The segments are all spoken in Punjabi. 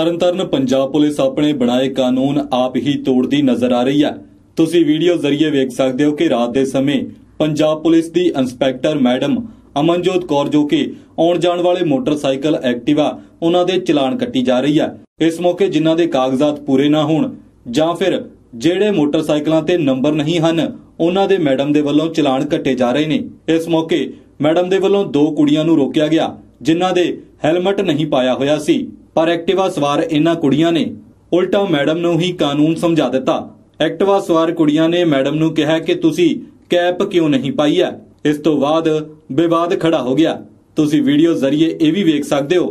ਤਰਨਤਾਰਨ ਪੰਜਾਬ ਪੁਲਿਸ ਆਪਣੇ ਬਣਾਏ ਕਾਨੂੰਨ ਆਪ ਹੀ ਤੋੜਦੀ ਨਜ਼ਰ ਆ ਰਹੀ ਹੈ। ਤੁਸੀਂ ਵੀਡੀਓ ਜ਼ਰੀਏ ਵੇਖ ਸਕਦੇ ਹੋ ਕਿ ਰਾਤ ਦੇ ਸਮੇਂ ਪੰਜਾਬ ਪੁਲਿਸ ਦੀ ਇੰਸਪੈਕਟਰ ਮੈਡਮ ਅਮਨਜੋਤ ਕੌਰ ਜੋ ਕਿ ਆਉਣ ਜਾਣ ਵਾਲੇ ਮੋਟਰਸਾਈਕਲ ਐਕਟਿਵਾ ਉਹਨਾਂ ਦੇ ਚਲਾਨ ਕੱਟੀ ਜਾ ਰਹੀ ਹੈ। ਇਸ ਮੌਕੇ ਜਿਨ੍ਹਾਂ ਦੇ ਕਾਗਜ਼ਾਤ ਪੂਰੇ ਨਾ ਹੋਣ ਜਾਂ ਫਿਰ ਜਿਹੜੇ ਮੋਟਰਸਾਈਕਲਾਂ ਤੇ ਨੰਬਰ ਨਹੀਂ ਹਨ, ਉਹਨਾਂ ਦੇ ਮੈਡਮ ਦੇ ਵੱਲੋਂ ਚਲਾਨ ਕੱਟੇ ਜਾ ਰਹੇ ਨੇ। ਇਸ ਮੌਕੇ ਮੈਡਮ ਦੇ ਵੱਲੋਂ ਦੋ ਕੁੜੀਆਂ ਨੂੰ ਰੋਕਿਆ ਗਿਆ, ਜਿਨ੍ਹਾਂ ਦੇ ਹੈਲਮਟ ਨਹੀਂ ਪਾਇਆ ਹੋਇਆ ਸੀ। ਪਰ ਐਕਟਿਵਾ ਸਵਾਰ ਇਹਨਾਂ ਕੁੜੀਆਂ ਨੇ ਉਲਟਾ ਮੈਡਮ ਨੂੰ ਹੀ ਕਾਨੂੰਨ ਸਮਝਾ ਦਿੱਤਾ। ਐਕਟਿਵਾ ਸਵਾਰ ਕੁੜੀਆਂ ਨੇ ਮੈਡਮ ਨੂੰ ਕਿਹਾ ਕਿ ਤੁਸੀਂ ਕੈਪ ਕਿਉਂ ਨਹੀਂ ਪਾਈ ਹੈ? ਇਸ ਤੋਂ ਬਾਅਦ ਵਿਵਾਦ ਖੜਾ ਹੋ ਗਿਆ। ਤੁਸੀਂ ਵੀਡੀਓ ਜ਼ਰੀਏ ਇਹ ਵੀ ਵੇਖ ਸਕਦੇ ਹੋ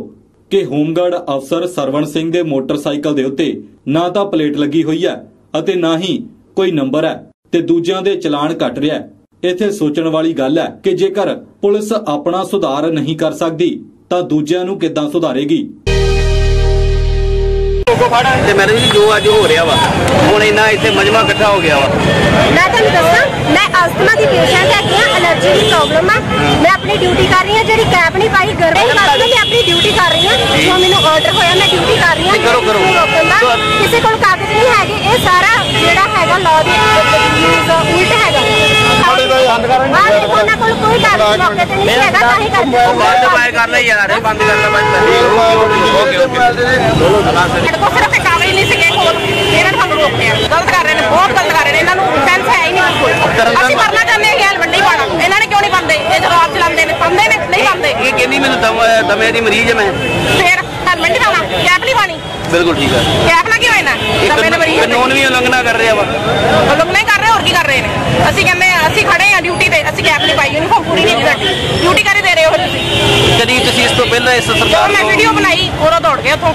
ਕਿ ਹੋਮਗਾਰਡ ਅਫਸਰ ਸਰਵਣ ਸਿੰਘ ਦੇ ਮੋਟਰਸਾਈਕਲ ਦੇ ਉੱਤੇ ਨਾ ਤਾਂ ਪਲੇਟ ਲੱਗੀ ਹੋਈ ਹੈ ਅਤੇ ਨਾ ਹੀ ਕੋਈ ਨੰਬਰ ਹੈ ਤੇ ਦੂਜਿਆਂ ਦੇ ਚਲਾਨ ਕੱਟ ਰਿਹਾ ਹੈ। ਇੱਥੇ ਸੋਚਣ ਵਾਲੀ ਗੱਲ ਹੈ ਕਿ ਜੇਕਰ ਪੁਲਿਸ ਆਪਣਾ ਸੁਧਾਰ ਨਹੀਂ ਕਰ ਸਕਦੀ, ਤਾਂ ਦੂਜਿਆਂ ਨੂੰ ਕਿੱਦਾਂ ਸੁਧਾਰੇਗੀ? ਤੇ ਮੈਡਮ ਜੀ ਜੋ ਅੱਜ ਹੋ ਰਿਹਾ ਵਾ ਹੁਣ ਇੰਨਾ ਇੱਥੇ ਮਜਮਾ ਇਕੱਠਾ ਹੋ ਗਿਆ ਵਾ ਮੈਂ ਤੁਹਾਨੂੰ ਦੱਸਾਂ ਮੈਂ ਅਸਥਮਾ ਦੀ ਪੇਸ਼ੈਂਟ ਹੈਗੀ ਆ ਅਲਰਜੀ ਦੀ ਪ੍ਰੋਬਲਮ ਆ ਮੈਂ ਆਪਣੀ ਡਿਊਟੀ ਕਰ ਰਹੀ ਹਾਂ ਜਿਹੜੀ ਕੈਪ ਨਹੀਂ ਪਾਈ ਗਰਮੀ ਕਰਕੇ ਮੈਂ ਆਪਣੀ ਡਿਊਟੀ ਕਰ ਰਹੀ ਹਾਂ ਜੋ ਮੈਨੂੰ ਆਰਡਰ ਹੋਇਆ ਮੈਂ ਡਿਊਟੀ ਕਰ ਰਹੀ ਹਾਂ ਨਹੀਂ, ਕਰੋ, ਕਰੋ। ਕਿਸੇ ਦਾ। ਕੋਲ ਕਾਗਜ਼ ਨਹੀਂ ਹੈਗੇ ਇਹ ਸਾਰਾ ਜਿਹੜਾ ਹੈਗਾ ਲਾਅ ਦੀ ਉਲਟ ਹੈਗਾ ਹਾਂ ਦੇਖੋ ਉਹਨਾਂ ਕੋਲ ਕੋਈ ਕਾਗਜ਼ ਮੌਕੇ ਤੇ ਨਹੀਂ ਹੈਗਾ ਤਾਂ ਹੀ ਕਰਦੇ ਬੰਦ ਕਰ ਲੈ ਯਾਰ ਬੰਦ ਕਰ ਲੈ ਬੰਦ ਓਕੇ ਓਕੇ ਸਾਡੇ ਕੋਲ ਸਿਰਫ ਇੱਕ ਕਾਗਜ਼ ਨਹੀਂ ਸੀਗੇ ਕੋਲ ਇਹਨਾਂ ਸਾਨੂੰ ਰੋਕਿਆ ਗਲਤ ਕਰ ਰਹੇ ਨੇ ਬਹੁਤ ਗਲਤ ਕਰ ਰਹੇ ਨੇ। ਇਹਨਾਂ ਨੂੰ ਸੈਂਸ ਹੈ ਹੀ ਨਹੀਂ ਬਿਲਕੁਲ। ਅਸੀਂ ਮਰਨਾ ਚਾਹੁੰਦੇ ਹਾਂ ਹੈਲਮਟ ਨਹੀਂ ਪਾਣਾ ਇਹਨਾਂ ਨੇ ਕਿਉਂ ਨਹੀਂ ਪਾਉਂਦੇ ਇਹ ਆਪ ਚਲਾਉਂਦੇ ਨੇ ਪਾਉਂਦੇ ਨੇ ਨਹੀਂ ਪਾਉਂਦੇ ਇਹ ਕਹਿੰਦੀ ਮੈਨੂੰ ਦਮ ਦਮੇ ਦੀ ਮਰੀਜ਼ ਹੈ ਮੈਂ। ਫੇਰ ਹੈਲਮਟ ਨਹੀਂ ਪਾਣਾ ਕੈਪ ਨਹੀਂ ਪਾਣੀ? ਬਿਲਕੁਲ ਠੀਕ ਹੈ ਕੈਪ ਨਾ ਇਹ ਦਮੇ ਦੇ ਮਰੀਜ਼ ਕਾਨੂੰਨ ਵੀ ਉਲੰਘਣਾ ਕਰ ਰਿਹਾ ਵਾ। ਨਹੀਂ ਕਰ ਰਹੇ ਹੋਰ ਕੀ ਕਰ ਰਹੇ ਨੇ? ਅਸੀਂ ਕਹਿੰਦੇ ਅਸੀਂ ਖੜੇ ਆ ਡਿਊਟੀ ਤੇ ਅਸੀਂ ਕੈਪ ਨਹੀਂ ਪਾਈ ਯੂਨੀਫਾਰਮ ਪੂਰੀ ਨਹੀਂ ਸਾਡੀ। ਡਿਊਟੀ ਕਰੀ ਦੇ ਰਹੇ ਹੋ ਤੁਸੀਂ? ਕਦੀ ਤੁਸੀਂ ਇਸ ਤੋਂ ਪਹਿਲਾਂ ਇਸ ਸਰਕਾਰ ਮੈਂ ਵੀਡੀਓ ਬਣਾਈ ਉਦੋਂ ਦੌੜ ਗਏ ਉੱਥੋਂ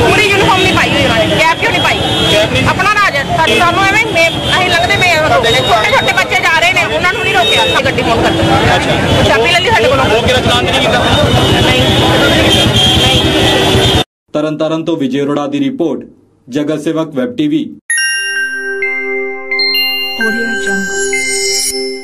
ਪੂਰੀ ਯੂਨੀਫਾਰਮ ਨਹੀਂ ਪਾਈ ਹੋਈ ਉਹਨਾਂ ਨੇ ਕੈਪ ਕਿਉਂ ਨਹੀਂ ਪਾਈ ਆਪਣਾ ਰਾਜ ਹੈ। ਸਾਡੀ ਸਾਨੂੰ ਐਵੇਂ ਮੇ- ਅਸੀਂ ਲੱਗਦੇ ਪਏ ਛੋਟੇ ਛੋਟੇ ਬੱਚੇ ਜਾ ਰਹੇ ਨੇ ਉਹਨਾਂ ਨੂੰ ਨਹੀਂ ਰੋਕਿਆ। ਅਸੀਂ ਗੱਡੀ ਫੋਨ ਕਰ ਚਾਬੀ ਲੈ ਲਈ ਸਾਡੇ ਕੋਲੋਂ। ਰੋਕ ਕੇ ਚਲਾਨ ਨਹੀਂ ਕੀਤਾ? ਨਹੀਂ। ਨਹੀਂ। ਤਰਨਤਾਰਨ ਤੋਂ ਵਿਜੇ ਅਰੋੜਾ ਦੀ ਰਿਪੋਰਟ ਜਗਤ ਸੇਵਕ ਵੈਬ ਟੀਵੀ। Audio Jungle.